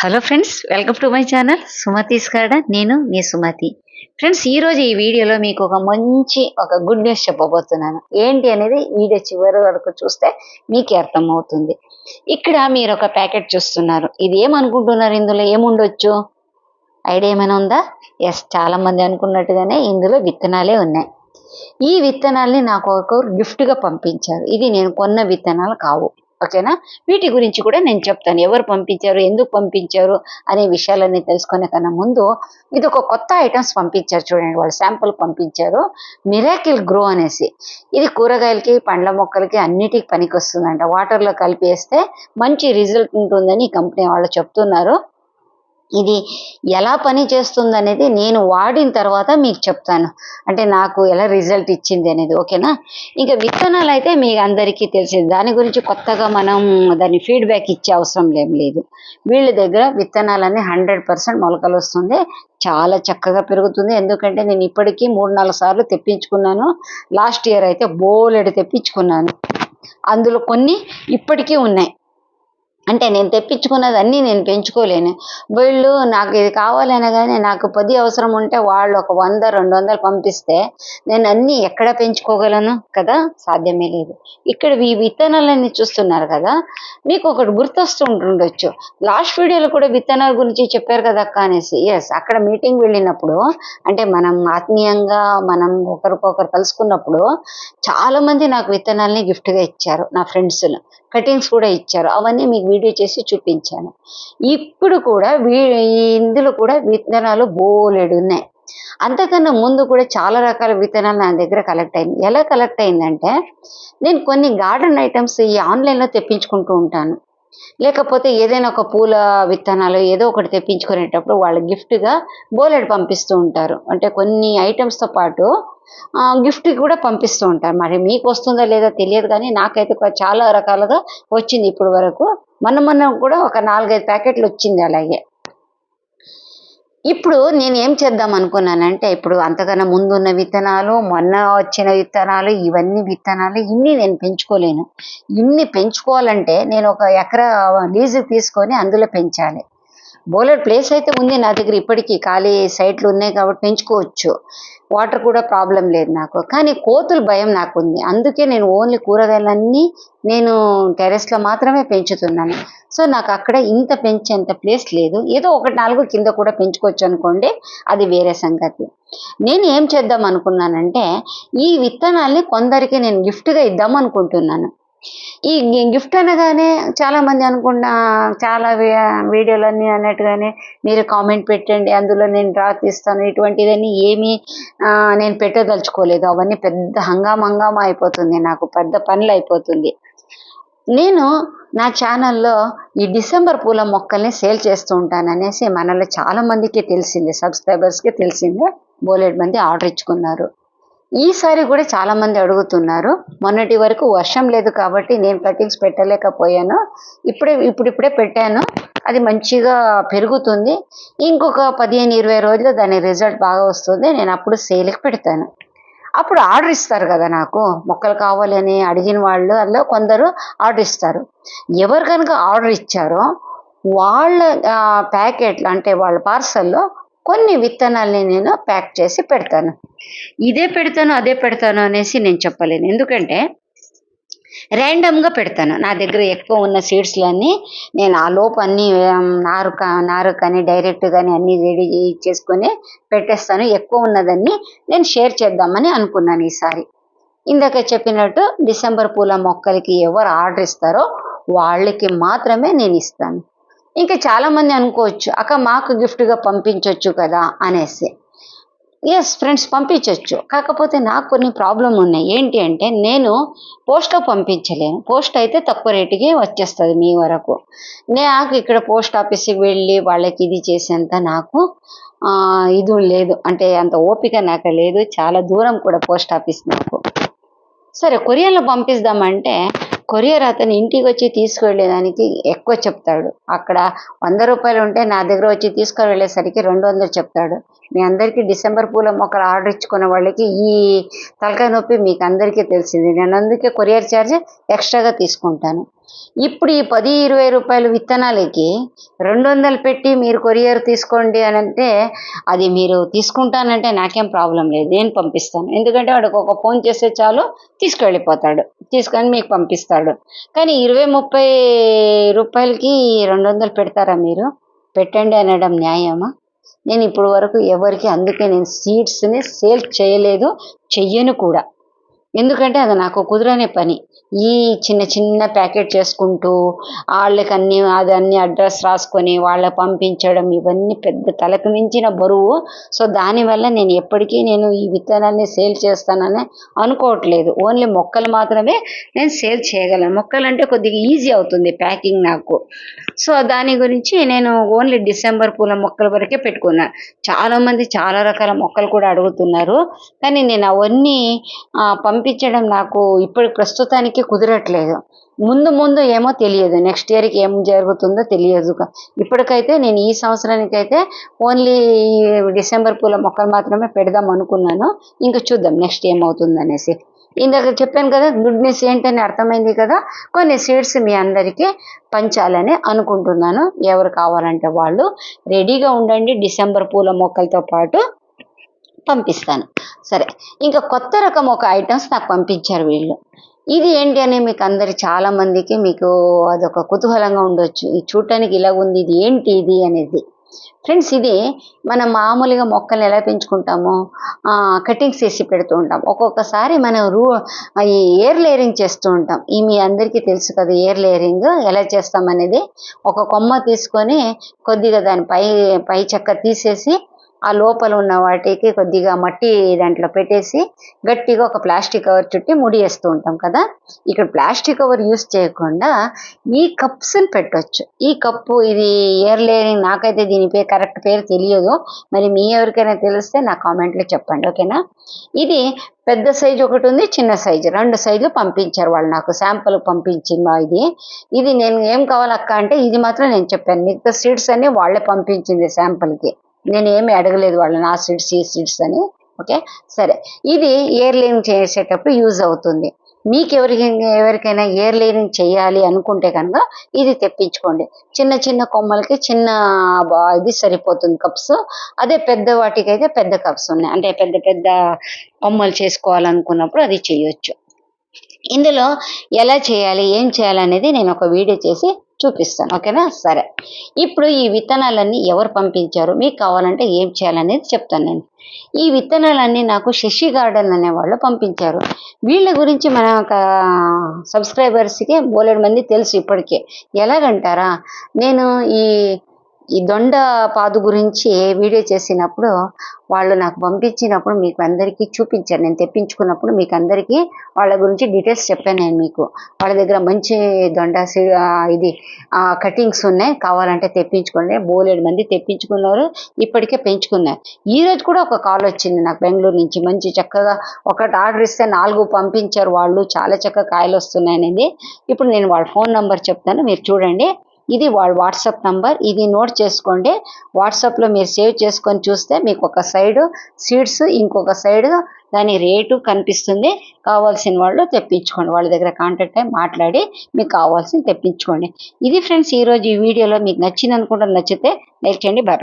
Hello friends welcome to my channel Sumathi's garden నేను మీ Sumathi. Friends ఈరోజు ఈ వీడియోలో మీకు ఒక మంచి ఒక గుడ్ న్యూస్ చెప్పబోతున్నాను. ఏంటి అనేది వీడియో చివరి వరకు చూస్తే మీకే అర్థమవుతుంది. ఇక్కడ మీరు ఒక ప్యాకెట్ చూస్తున్నారు. ఇది ఏమనుకుంటున్నారు ఇందులో? ఏముండొచ్చు? ఐడియా ఏమైనా ఉందా? ఎస్ చాలామంది అనుకున్నట్టుగానే ఇందులో విత్తనాలే ఉన్నాయి. ఈ విత్తనాల్ని నాకు ఒక గిఫ్ట్గా పంపించారు. ఇది నేను కొన్న విత్తనాలు కావు. ఓకేనా? వీటి గురించి కూడా నేను చెప్తాను. ఎవరు పంపించారు? ఎందుకు పంపించారు? అనే విషయాలన్నీ తెలుసుకునే కన్నా ముందు ఇది ఒక కొత్త ఐటమ్స్ పంపించారు చూడండి. వాళ్ళు శాంపుల్ పంపించారు. మిరాకిల్ గ్రో అనేసి. ఇది కూరగాయలకి పండ్ల మొక్కలకి అన్నిటికి పనికి వస్తుందంట వాటర్లో కలిపేస్తే మంచి రిజల్ట్ ఉంటుందని ఈ కంపెనీ వాళ్ళు చెప్తున్నారు. ఇది ఎలా పని చేస్తుంది అనేది నేను వాడిన తర్వాత మీకు చెప్తాను. అంటే నాకు ఎలా రిజల్ట్ ఇచ్చింది అనేది ఓకేనా? ఇంకా విత్తనాలు అయితే మీకు అందరికీ తెలిసింది. దాని గురించి కొత్తగా మనం దాన్ని ఫీడ్బ్యాక్ ఇచ్చే అవసరం ఏం లేదు. వీళ్ళ దగ్గర విత్తనాలన్నీ హండ్రెడ్ పర్సెంట్ మొలకలు వస్తుంది. చాలా చక్కగా పెరుగుతుంది. ఎందుకంటే నేను ఇప్పటికీ మూడు నాలుగు సార్లు తెప్పించుకున్నాను. లాస్ట్ ఇయర్ అయితే బోలెడు తెప్పించుకున్నాను. అందులో కొన్ని ఇప్పటికీ ఉన్నాయి. అంటే నేను తెప్పించుకున్నది అన్నీ నేను పెంచుకోలేను. వీళ్ళు నాకు ఇది కావాలనగానే నాకు పది అవసరం ఉంటే వాళ్ళు ఒక వంద రెండు వందలు పంపిస్తే నేను అన్నీ ఎక్కడ పెంచుకోగలను కదా? సాధ్యమే లేదు. ఇక్కడ ఈ విత్తనాలన్నీ చూస్తున్నారు కదా? మీకు ఒకటి గుర్తొస్తుంటుండొచ్చు లాస్ట్ వీడియోలో కూడా విత్తనాల గురించి చెప్పారు కదా అక్క అనేసి. ఎస్ అక్కడ మీటింగ్ వెళ్ళినప్పుడు అంటే మనం ఆత్మీయంగా మనం ఒకరికొకరు కలుసుకున్నప్పుడు చాలా మంది నాకు విత్తనాలని గిఫ్ట్గా ఇచ్చారు. నా ఫ్రెండ్స్ కటింగ్స్ కూడా ఇచ్చారు. అవన్నీ మీకు వీడియో చేసి చూపించాను. ఇప్పుడు కూడా వీ ఇందులో కూడా విత్తనాలు బోలెడు ఉన్నాయి అంతకన్నా ముందు కూడా చాలా రకాల విత్తనాలు నా దగ్గర కలెక్ట్ అయింది ఎలా కలెక్ట్ అయిందంటే నేను కొన్ని గార్డెన్ ఐటమ్స్ ఈ ఆన్లైన్లో తెప్పించుకుంటూ ఉంటాను. లేకపోతే ఏదైనా ఒక పూల విత్తనాలు ఏదో ఒకటి తెప్పించుకునేటప్పుడు వాళ్ళు గిఫ్ట్గా బోలెడు పంపిస్తూ ఉంటారు. అంటే కొన్ని ఐటమ్స్తో పాటు గిఫ్ట్ కూడా పంపిస్తూ ఉంటారు. మరి మీకు వస్తుందో లేదో తెలియదు కానీ నాకైతే చాలా రకాలుగా వచ్చింది ఇప్పుడు వరకు. మొన్న మొన్న కూడా ఒక నాలుగైదు ప్యాకెట్లు వచ్చింది అలాగే. ఇప్పుడు నేను ఏం చేద్దాం అనుకున్నానంటే ఇప్పుడు అంతకన్నా ముందున్న విత్తనాలు మొన్న వచ్చిన విత్తనాలు ఇవన్నీ విత్తనాలు ఇన్ని నేను పెంచుకోలేను. ఇన్ని పెంచుకోవాలంటే నేను ఒక ఎకరా లీజు తీసుకొని అందులో పెంచాలి. బోలెడ్ ప్లేస్ అయితే ఉంది నా దగ్గర ఇప్పటికీ. ఖాళీ సైట్లు ఉన్నాయి కాబట్టి పెంచుకోవచ్చు. వాటర్ కూడా ప్రాబ్లం లేదు నాకు. కానీ కోతులు భయం నాకు ఉంది అందుకే నేను ఓన్లీ కూరగాయలన్నీ నేను టెరెస్లో మాత్రమే పెంచుతున్నాను. సో నాకు అక్కడ ఇంత పెంచేంత ప్లేస్ లేదు. ఏదో ఒకటి నాలుగు కింద కూడా పెంచుకోవచ్చు అనుకోండి అది వేరే సంగతి. నేను ఏం చేద్దాం అనుకున్నానంటే ఈ విత్తనాల్ని కొందరికి నేను గిఫ్ట్గా ఇద్దాం అనుకుంటున్నాను. ఈ గిఫ్ట్ అనగానే చాలామంది అనుకున్న చాలా వీ- వీడియోలన్నీ అన్నట్టుగానే మీరు కామెంట్ పెట్టండి అందులో నేను డ్రా తీస్తాను ఇటువంటివన్నీ ఏమీ నేను పెట్టదలుచుకోలేదు. అవన్నీ పెద్ద హంగామ హంగామా అయిపోతుంది నాకు పెద్ద పనులు అయిపోతుంది. నేను నా ఛానల్లో ఈ డిసెంబర్ పూల మొక్కల్ని సేల్ చేస్తూ ఉంటాను అనేసి మనలో చాలా మందికి తెలిసింది సబ్స్క్రైబర్స్కి తెలిసిందే బోలెడ్ మంది ఆర్డర్ ఇచ్చుకున్నారు. ఈసారి కూడా చాలామంది అడుగుతున్నారు మొన్నటి వరకు వర్షం లేదు కాబట్టి నేను కటింగ్స్ పెట్టలేకపోయాను ఇప్పుడే ఇప్పుడిప్పుడే పెట్టాను అది మంచిగా పెరుగుతుంది ఇంకొక పదిహేను ఇరవై రోజులు దాని రిజల్ట్ బాగా వస్తుంది నేను అప్పుడు సేల్కి పెడతాను. అప్పుడు ఆర్డర్ ఇస్తారు కదా నాకు మొక్కలు కావాలని అడిగిన వాళ్ళు అందులో కొందరు ఆర్డర్ ఇస్తారు. ఎవరు కనుక ఆర్డర్ ఇచ్చారో వాళ్ళ ప్యాకెట్లు అంటే వాళ్ళ పార్సల్లో కొన్ని విత్తనాల్ని నేను ప్యాక్ చేసి పెడతాను. ఇదే పెడతాను అదే పెడతాను అనేసి నేను చెప్పలేను. ఎందుకంటే ర్యాండమ్గా పెడతాను. నా దగ్గర ఎక్కువ ఉన్న సీడ్స్లన్నీ నేను ఆ లోపు అన్ని నారు కా- నారు కానీ డైరెక్ట్ కానీ అన్ని రెడీ చేసుకొని పెట్టేస్తాను. ఎక్కువ ఉన్నదాన్ని నేను షేర్ చేద్దామని అనుకున్నాను ఈసారి. ఇందాక చెప్పినట్టు డిసెంబర్ పూల మొక్కలకి ఎవరు ఆర్డర్ ఇస్తారో వాళ్ళకి మాత్రమే నేను ఇస్తాను. ఇంకా చాలామంది అనుకోవచ్చు అక్క మాకు గిఫ్ట్గా పంపించవచ్చు కదా అనేసి. ఎస్ ఫ్రెండ్స్ పంపించవచ్చు కాకపోతే నాకు కొన్ని ప్రాబ్లం ఉన్నాయి. ఏంటి అంటే నేను పోస్ట్లో పంపించలేను. పోస్ట్ అయితే తక్కువ రేటుకి వచ్చేస్తుంది మీ వరకు. నాకు ఇక్కడ పోస్ట్ ఆఫీస్కి వెళ్ళి వాళ్ళకి ఇది చేసేంత నాకు ఇది లేదు. అంటే అంత ఓపిక నాకు లేదు. చాలా దూరం కూడా పోస్ట్ ఆఫీస్ నాకు. సరే కొరియర్లో పంపిస్తామంటే కొరియర్ అతను ఇంటికి వచ్చి తీసుకువెళ్ళేదానికి ఎక్కువ చెప్తాడు. అక్కడ వంద రూపాయలు ఉంటే నా దగ్గర వచ్చి తీసుకువెళ్ళేసరికి రెండు వందలు చెప్తాడు. మీ అందరికీ డిసెంబర్ పూల మొక్కలు ఆర్డర్ ఇచ్చుకున్న వాళ్ళకి ఈ తలకాయ నొప్పి మీకు అందరికీ తెలిసింది. నేను అందుకే కొరియర్ ఛార్జ్ ఎక్స్ట్రాగా తీసుకుంటాను. ఇప్పుడు ఈ పది ఇరవై రూపాయల విత్తనాలకి రెండు వందలు పెట్టి మీరు కొరియర్ తీసుకోండి అని అంటే అది మీరు తీసుకుంటానంటే నాకేం ప్రాబ్లం లేదు. నేను పంపిస్తాను. ఎందుకంటే వాడికి ఒక ఫోన్ చేస్తే చాలు తీసుకెళ్ళిపోతాడు. తీసుకొని మీకు పంపిస్తాడు. కానీ ఇరవై ముప్పై రూపాయలకి రెండు వందలు పెడతారా మీరు? పెట్టండి అనడం న్యాయమా? నేను ఇప్పుడు వరకు ఎవరికి అందుకే నేను సీడ్స్ని సేల్ చేయలేదు చెయ్యను కూడా. ఎందుకంటే అది నాకు కుదరనే పని. ఈ చిన్న చిన్న ప్యాకెట్ చేసుకుంటూ వాళ్ళకి అన్ని అది అన్ని అడ్రస్ రాసుకొని వాళ్ళకి పంపించడం ఇవన్నీ పెద్ద తలకు మించిన బరువు. సో దానివల్ల నేను ఎప్పటికీ నేను ఈ విత్తనాన్ని సేల్ చేస్తానని అనుకోవట్లేదు. ఓన్లీ మొక్కలు మాత్రమే నేను సేల్ చేయగలను. మొక్కలు అంటే కొద్దిగా ఈజీ అవుతుంది ప్యాకింగ్ నాకు. సో దాని గురించి నేను ఓన్లీ డిసెంబర్ పూల మొక్కల వరకే పెట్టుకున్నాను చాలామంది చాలా రకాల మొక్కలు కూడా అడుగుతున్నారు. కానీ నేను అవన్నీ పంపి పంపించడం నాకు ఇప్పుడు ప్రస్తుతానికి కుదరట్లేదు. ముందు ముందు ఏమో తెలియదు. నెక్స్ట్ ఇయర్కి ఏం జరుగుతుందో తెలియదు. ఇప్పటికైతే నేను ఈ సంవత్సరానికైతే ఓన్లీ డిసెంబర్ పూల మొక్కలు మాత్రమే పెడదాం అనుకున్నాను. ఇంకా చూద్దాం నెక్స్ట్ ఏమవుతుంది అనేసి ఇందాక చెప్పాను కదా గుడ్ న్యూస్ ఏంటని అర్థమైంది కదా కొన్ని సీడ్స్ మీ అందరికీ పంచాలని అనుకుంటున్నాను. ఎవరు కావాలంటే వాళ్ళు రెడీగా ఉండండి డిసెంబర్ పూల మొక్కలతో పాటు. పంపిస్తాను. సరే. ఇంకా కొత్త రకం ఒక ఐటమ్స్ నాకు పంపించారు వీళ్ళు. ఇది ఏంటి అని మీకు అందరి చాలా మందికి మీకు అదొక కుతూహలంగా ఉండొచ్చు. ఇది చూడటానికి ఇలా ఉంది ఇది ఏంటి ఇది అనేది. ఫ్రెండ్స్ ఇది మనం మామూలుగా మొక్కలు ఎలా పెంచుకుంటామో కటింగ్స్ వేసి పెడుతూ ఉంటాం. ఒక్కొక్కసారి మనం రూ ఈ ఎయిర్ లేయరింగ్ చేస్తూ ఉంటాం. ఈ మీ అందరికీ తెలుసు కదా ఎయిర్ లేయరింగ్ ఎలా చేస్తాం అనేది. ఒక కొమ్మ తీసుకొని కొద్దిగా దాని పై పై చెక్క తీసేసి ఆ లోపల ఉన్న వాటికి కొద్దిగా మట్టి దాంట్లో పెట్టేసి గట్టిగా ఒక ప్లాస్టిక్ కవర్ చుట్టి ముడి వేస్తూ ఉంటాం కదా? ఇక్కడ ప్లాస్టిక్ కవర్ యూస్ చేయకుండా ఈ కప్స్ని పెట్టొచ్చు. ఈ కప్పు ఇది ఎయిర్ నాకైతే దీని పేరు కరెక్ట్ పేరు తెలియదు. మరి మీ ఎవరికైనా తెలిస్తే నా కామెంట్లో చెప్పండి ఓకేనా? ఇది పెద్ద సైజు ఒకటి ఉంది చిన్న సైజు. రెండు సైజులు పంపించారు వాళ్ళు నాకు. శాంపుల్ పంపించింది ఇది? ఇది నేను ఏం కావాలక్క అంటే ఇది మాత్రం నేను చెప్పాను. మిగతా సీడ్స్ అన్ని వాళ్ళే పంపించింది శాంపుల్కి. నేను ఏమి అడగలేదు వాళ్ళని ఆ సీడ్స్ ఈ సీడ్స్ అని. ఓకే? సరే. ఇది ఎయిర్ లైనింగ్ చేసేటప్పుడు యూజ్ అవుతుంది. మీకు ఎవరికి ఎవరికైనా ఎయిర్ లైనింగ్ చేయాలి అనుకుంటే కనుక ఇది తెప్పించుకోండి. చిన్న చిన్న కొమ్మలకి చిన్న ఇది సరిపోతుంది కప్స్. అదే పెద్ద వాటికి అయితే పెద్ద కప్స్ ఉన్నాయి. అంటే పెద్ద పెద్ద కొమ్మలు చేసుకోవాలనుకున్నప్పుడు అది చేయొచ్చు. ఇందులో ఎలా చేయాలి ఏం చేయాలి అనేది నేను ఒక వీడియో చేసి చూపిస్తాను. ఓకేనా? సరే. ఇప్పుడు ఈ విత్తనాలన్నీ ఎవరు పంపించారు మీకు కావాలంటే ఏం చేయాలనేది చెప్తాను నేను. ఈ విత్తనాలన్నీ నాకు శశి గార్డెన్ అనే వాళ్ళు పంపించారు. వీళ్ళ గురించి మన ఒక సబ్స్క్రైబర్స్కి బోలెడు మంది తెలుసు ఇప్పటికే. ఎలాగంటారా? నేను ఈ ఈ దొండ పాదు గురించి వీడియో చేసినప్పుడు వాళ్ళు నాకు పంపించినప్పుడు మీకు అందరికీ చూపించాను నేను తెప్పించుకున్నప్పుడు మీకు అందరికీ వాళ్ళ గురించి డీటెయిల్స్ చెప్పాను నేను మీకు. వాళ్ళ దగ్గర మంచి దొండ ఇది కటింగ్స్ ఉన్నాయి. కావాలంటే తెప్పించుకోండి. బోలేడు మంది తెప్పించుకున్నారు. ఇప్పటికే పెంచుకున్నారు. ఈ రోజు కూడా ఒక కాల్ వచ్చింది నాకు బెంగళూరు నుంచి. మంచి చక్కగా ఒకటి ఆర్డర్ ఇస్తే నాలుగు పంపించారు వాళ్ళు. చాలా చక్కగా కాయలు వస్తున్నాయి ఇప్పుడు నేను వాళ్ళ ఫోన్ నెంబర్ చెప్తాను. మీరు చూడండి. ఇది వాళ్ళ వాట్సాప్ నంబర్. ఇది నోట్ చేసుకోండి. వాట్సాప్లో మీరు సేవ్ చేసుకొని చూస్తే మీకు ఒక సైడ్ సీడ్స్ ఇంకొక సైడ్ దాని రేటు కనిపిస్తుంది. కావాల్సిన వాళ్ళు తెప్పించుకోండి. వాళ్ళ దగ్గర కాంటాక్ట్ అయ్యి మాట్లాడి మీకు కావాల్సింది తెప్పించుకోండి. ఇది ఫ్రెండ్స్ ఈరోజు ఈ వీడియోలో మీకు నచ్చింది అనుకుంటే నచ్చితే లైక్ చేయండి. బాయ్